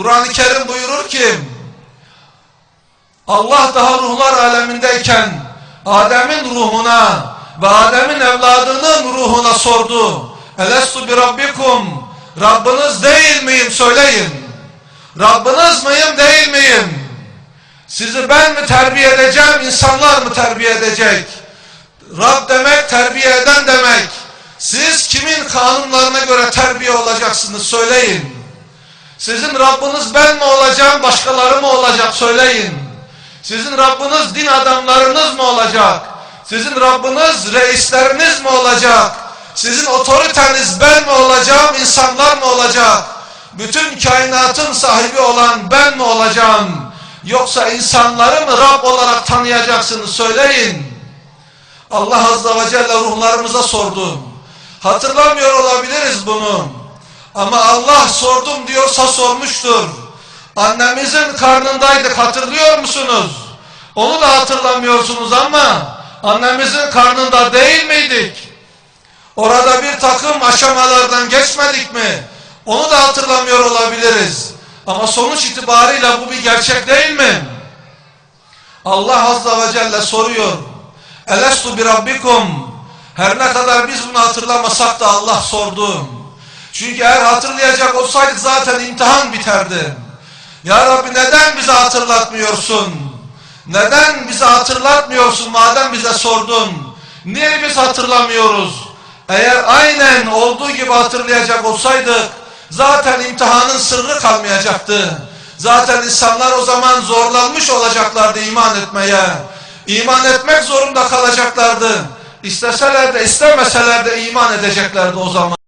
Kur'an-ı Kerim buyurur ki Allah daha ruhlar alemindeyken Adem'in ruhuna ve Adem'in evladının ruhuna sordu. Elestu bi rabbikum Rabbiniz değil miyim söyleyin. Rabbiniz miyim değil miyim? Sizi ben mi terbiye edeceğim, insanlar mı terbiye edecek? Rab demek terbiye eden demek. Siz kimin kanunlarına göre terbiye olacaksınız söyleyin. Sizin Rabbiniz ben mi olacağım, başkaları mı olacak söyleyin. Sizin Rabbiniz din adamlarınız mı olacak? Sizin Rabbiniz reisleriniz mi olacak? Sizin otoriteniz ben mi olacağım, insanlar mı olacak? Bütün kainatın sahibi olan ben mi olacağım? Yoksa insanları mı Rab olarak tanıyacaksınız söyleyin. Allah Azze ve Celle ruhlarımıza sordu. Hatırlamıyor olabiliriz bunu. Ama Allah sordum diyorsa sormuştur. Annemizin karnındaydık hatırlıyor musunuz? Onu da hatırlamıyorsunuz ama annemizin karnında değil miydik? Orada bir takım aşamalardan geçmedik mi? Onu da hatırlamıyor olabiliriz. Ama sonuç itibariyle bu bir gerçek değil mi? Allah Azze ve Celle soruyor. Elestu bi rabbikum. Her ne kadar biz bunu hatırlamasak da Allah sordu. Çünkü eğer hatırlayacak olsaydık zaten imtihan biterdi. Ya Rabbi neden bize hatırlatmıyorsun? Neden bize hatırlatmıyorsun madem bize sordun? Niye biz hatırlamıyoruz? Eğer aynen olduğu gibi hatırlayacak olsaydık zaten imtihanın sırrı kalmayacaktı. Zaten insanlar o zaman zorlanmış olacaklardı iman etmeye. İman etmek zorunda kalacaklardı. İsteseler de istemeseler de iman edeceklerdi o zaman.